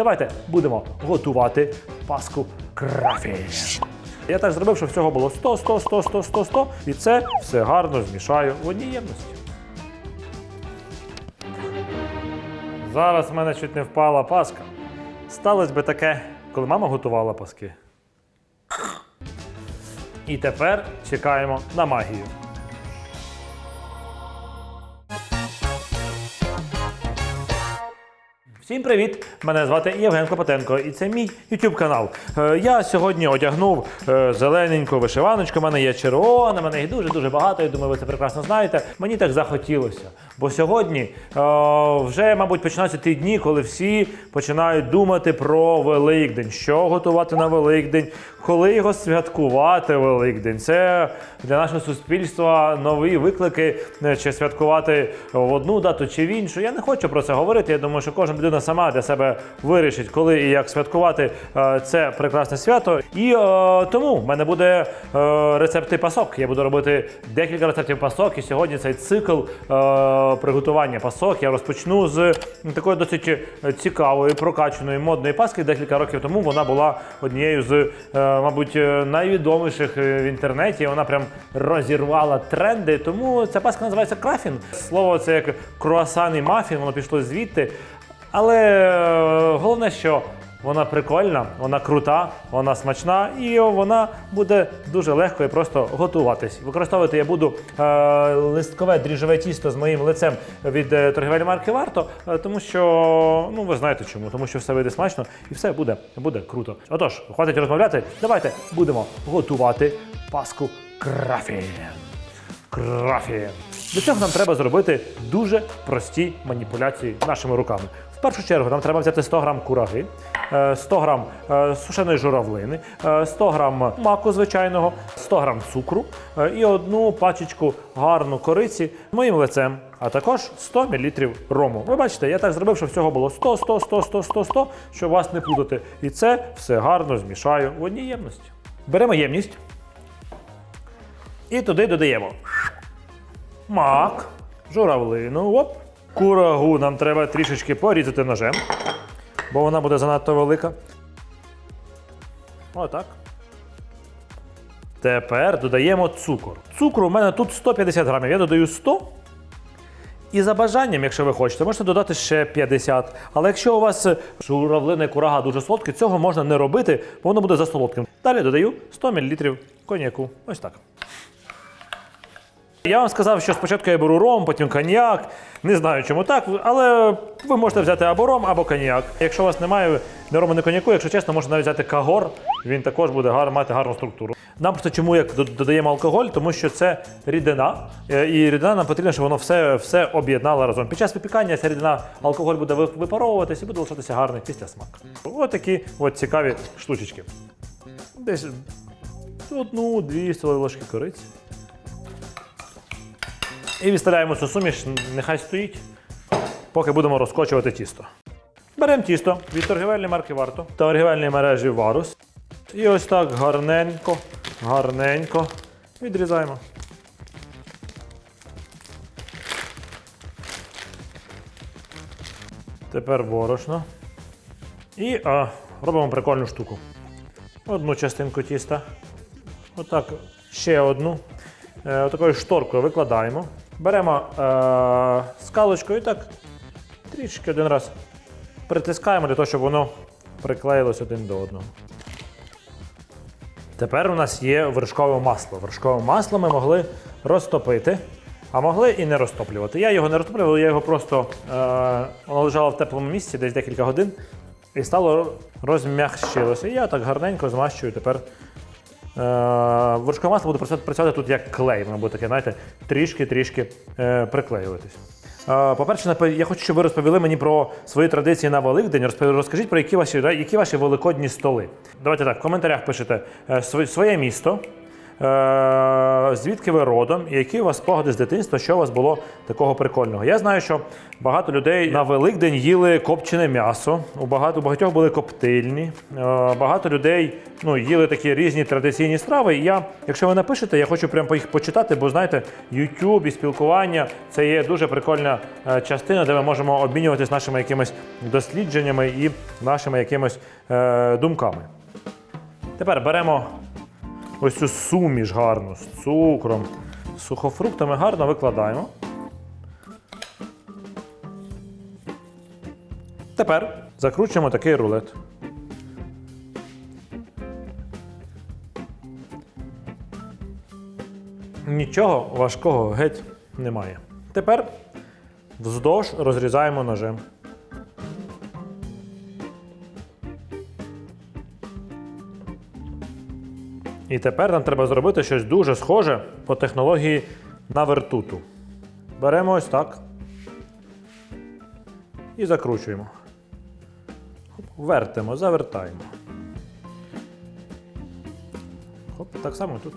Давайте будемо готувати паску крафі. Я так зробив, щоб всього було 100, 100, 100, 100, 100, 100. І це все гарно змішаю в одній ємності. Зараз в мене чуть не впала паска. Сталося би таке, коли мама готувала паски. І тепер чекаємо на магію. Всім привіт! Мене звати Євген Клопотенко, і це мій YouTube канал. Е, Я сьогодні одягнув е, зелененьку вишиваночку. У мене є червона, мене їх дуже дуже багато. Я думаю, ви це прекрасно знаєте. Мені так захотілося. Бо сьогодні е, вже, мабуть, починаються ті дні, коли всі починають думати про Великдень, що готувати на Великдень, коли його святкувати Великдень. Це для нашого суспільства нові виклики, е, чи святкувати в одну дату чи в іншу. Я не хочу про це говорити. Я думаю, що кожна людина сама для себе вирішить, коли і як святкувати е, це прекрасне свято. І е, тому в мене буде е, рецепти пасок. Я буду робити декілька рецептів пасок. І сьогодні цей цикл е, приготування пасок я розпочну з такої досить е, цікавої, прокачаної модної паски. Декілька років тому вона була однією з, е, мабуть, е, найвідоміших в інтернеті. Вона прям розірвала тренди. Тому ця паска називається крафін. Слово це як круасан і мафін, воно пішло звідти. Але головне, що вона прикольна, вона крута, вона смачна і вона буде дуже легко і просто готуватись. Використовувати я буду е, листкове дріжджове тісто з моїм лицем від е, торгівельної марки Варто, е, тому що ну ви знаєте чому, тому що все вийде смачно і все буде, буде круто. Отож, хватить розмовляти. Давайте будемо готувати паску крафі. Крафі. Для цього нам треба зробити дуже прості маніпуляції нашими руками. В першу чергу нам треба взяти 100 грам кураги, е, 100 грам е, сушеної журавлини, е, 100 грам маку звичайного, 100 грам цукру е, і одну пачечку гарну кориці моїм лицем, а також 100 мл рому. Ви бачите, я так зробив, щоб всього було 100, 100, 100, 100, 100, 100, щоб вас не плутати. І це все гарно змішаю в одній ємності. Беремо ємність і туди додаємо мак, журавлину, оп. Курагу нам треба трішечки порізати ножем, бо вона буде занадто велика. Отак. Тепер додаємо цукор. Цукру у мене тут 150 грамів. Я додаю 100. І за бажанням, якщо ви хочете, можете додати ще 50. Але якщо у вас журавлина і курага дуже солодкі, цього можна не робити, бо воно буде засолодким. Далі додаю 100 мл коньяку. Ось так. Я вам сказав, що спочатку я беру ром, потім коньяк. Не знаю, чому так, але ви можете взяти або ром, або коньяк. Якщо у вас немає ні рому, ні коньяку, якщо чесно, можна навіть взяти кагор, він також буде гар, мати гарну структуру. Нам просто чому як додаємо алкоголь, тому що це рідина, е, і рідина нам потрібно, щоб воно все, все об'єднало разом. Під час випікання ця рідина алкоголь буде ви- випаровуватися і буде лишатися гарний післясмак. Ось такі от цікаві штучечки. Десь одну-дві столові ложки кориці. І відставляємо цю суміш, нехай стоїть, поки будемо розкочувати тісто. Беремо тісто від торгівельної марки Варто, торгівельної мережі Варус. І ось так гарненько, гарненько відрізаємо. Тепер борошно. І а, робимо прикольну штуку. Одну частинку тіста. Отак, ще одну. Е, Отакою шторкою викладаємо. Беремо е, скалочку і так трішки один раз притискаємо для того, щоб воно приклеїлось один до одного. Тепер у нас є вершкове масло. Вершкове масло ми могли розтопити, а могли і не розтоплювати. Я його не розтоплював, я його просто е, воно лежало в теплому місці десь декілька годин і стало розм'якшилося. І я так гарненько змащую тепер. Е, вершкове масло буде працювати, тут як клей, воно буде таке, знаєте, трішки-трішки е, приклеюватись. Е, по-перше, я хочу, щоб ви розповіли мені про свої традиції на Великдень. Розкажіть про які ваші, які ваші великодні столи. Давайте так, в коментарях пишете своє, місто, звідки ви родом і які у вас спогади з дитинства, що у вас було такого прикольного. Я знаю, що багато людей на Великдень їли копчене м'ясо, у багато у багатьох були коптильні. Е- багато людей ну, їли такі різні традиційні страви. І я, якщо ви напишете, я хочу прямо їх почитати, бо знаєте, YouTube і спілкування це є дуже прикольна е, частина, де ми можемо обмінюватися нашими якимись дослідженнями і нашими якимись е, думками. Тепер беремо ось цю суміш гарну з цукром, з сухофруктами гарно викладаємо. Тепер закручуємо такий рулет. Нічого важкого геть немає. Тепер вздовж розрізаємо ножем. І тепер нам треба зробити щось дуже схоже по технології на вертуту. Беремо ось так. І закручуємо. Вертимо, завертаємо. Хоп, так само тут.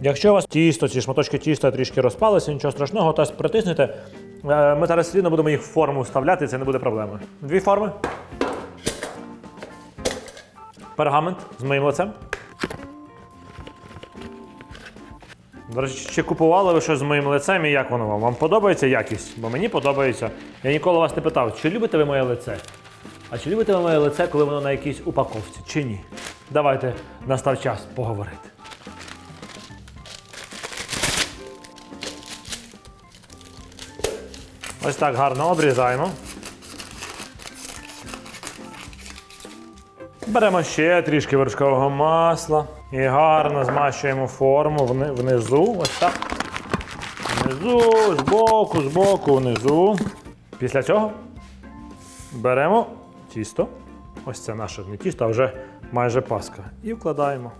Якщо у вас тісто, ці шматочки тіста трішки розпалися, нічого страшного, то притиснете. Е, Ми зараз слідно будемо їх в форму вставляти, це не буде проблеми. Дві форми. Пергамент з моїм лицем. До чи купували ви щось з моїм лицем і як воно вам? Вам подобається якість? Бо мені подобається. Я ніколи вас не питав, чи любите ви моє лице? А чи любите ви моє лице, коли воно на якійсь упаковці, чи ні? Давайте настав час поговорити. Ось так гарно обрізаємо. Беремо ще трішки вершкового масла і гарно змащуємо форму вни- внизу. Ось так. Внизу, збоку, збоку, внизу. Після цього беремо тісто. Ось це наше не тісто, а вже майже паска. І вкладаємо.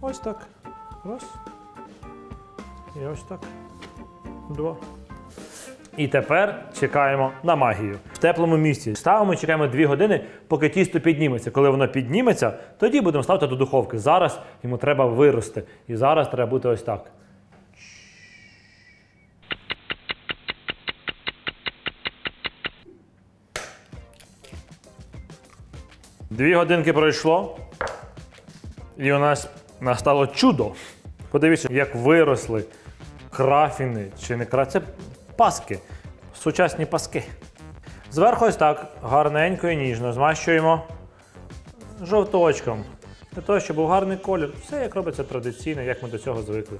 Ось так. Раз. І ось так. Два. І тепер чекаємо на магію. В теплому місці ставимо, чекаємо 2 години, поки тісто підніметься. Коли воно підніметься, тоді будемо ставити до духовки. Зараз йому треба вирости. І зараз треба бути ось так. Дві годинки пройшло, і у нас настало чудо. Подивіться, як виросли крафіни чи не крафіни. Це паски, сучасні паски. Зверху ось так гарненько і ніжно змащуємо жовточком. Для того, щоб був гарний колір. Все як робиться традиційно, як ми до цього звикли.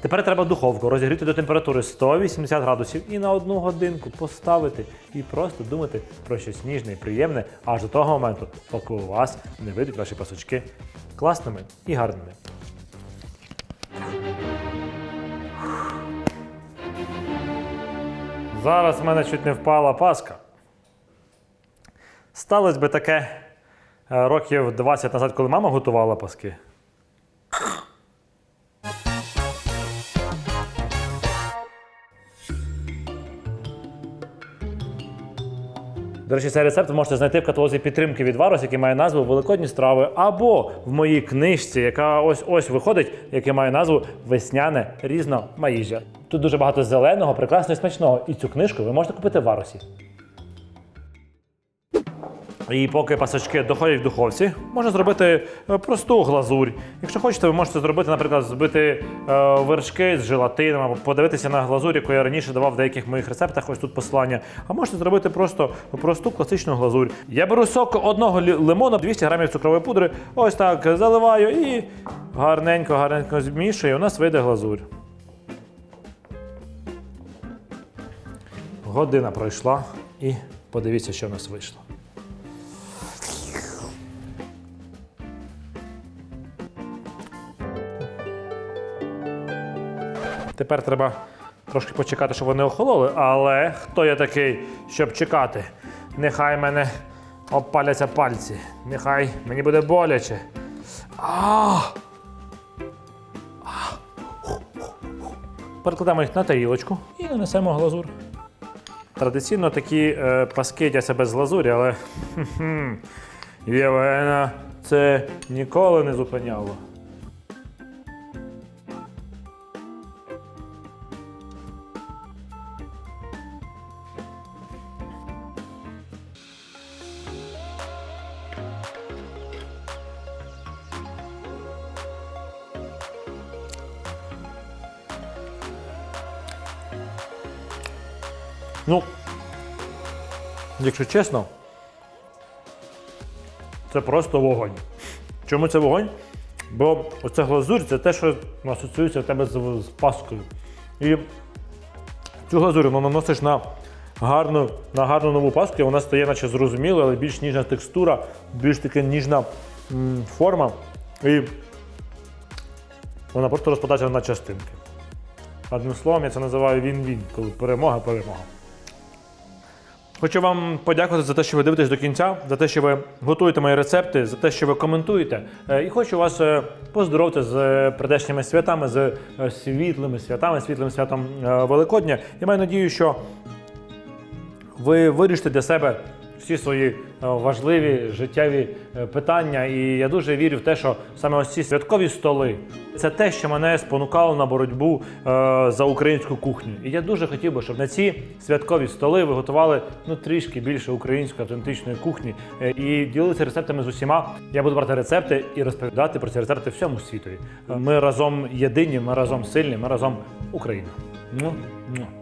Тепер треба духовку розігріти до температури 180 градусів і на одну годинку поставити і просто думати про щось ніжне і приємне аж до того моменту, поки у вас не вийдуть ваші пасочки класними і гарними. Зараз в мене чуть не впала паска. Сталося би таке е, років 20 назад, коли мама готувала паски. До речі, цей рецепт ви можете знайти в каталозі підтримки від Варус, який має назву Великодні страви, або в моїй книжці, яка ось ось виходить, яка має назву Весняне різномаїжжя. Тут дуже багато зеленого, прекрасного і смачного. І цю книжку ви можете купити в Варусі. І поки пасочки доходять в духовці, можна зробити е, просту глазурь. Якщо хочете, ви можете зробити, наприклад, збити е, вершки з желатином або подивитися на глазурь, яку я раніше давав в деяких моїх рецептах. Ось тут посилання. А можете зробити просто просту класичну глазурь. Я беру сок одного лимона, 200 грамів цукрової пудри. Ось так заливаю і гарненько, гарненько змішую. У нас вийде глазурь. Година пройшла і подивіться, що в нас вийшло. Тепер треба трошки почекати, щоб вони охололи, але хто я такий, щоб чекати? Нехай мене обпаляться пальці. Нехай мені буде боляче. А! Перекладаємо їх на тарілочку і нанесемо глазур. Традиційно такі е, паски їдяться без глазурі, але Євгена це ніколи не зупиняло. Ну, якщо чесно, це просто вогонь. Чому це вогонь? Бо оце глазурь це те, що асоціюється в тебе з, з паскою. І цю глазурь ну, наносиш на гарну, на гарну нову паску, і вона стає наче зрозумілою, але більш ніжна текстура, більш така ніжна м, форма. І вона просто розпадається на частинки. Одним словом, я це називаю він-він, коли перемога, перемога. Хочу вам подякувати за те, що ви дивитесь до кінця, за те, що ви готуєте мої рецепти, за те, що ви коментуєте. Е, І хочу вас е, поздоровити з предешніми прийдешніми святами, з е, світлими святами, світлим святом е, Великодня. Я маю надію, що ви вирішите для себе всі свої е, важливі життєві е, питання. І я дуже вірю в те, що саме ось ці святкові столи це те, що мене спонукало на боротьбу е, за українську кухню. І я дуже хотів би, щоб на ці святкові столи ви готували ну трішки більше української автентичної кухні і ділилися рецептами з усіма. Я буду брати рецепти і розповідати про ці рецепти всьому світові. Е, Ми разом єдині, ми разом сильні, ми разом Україна. Ну, ну.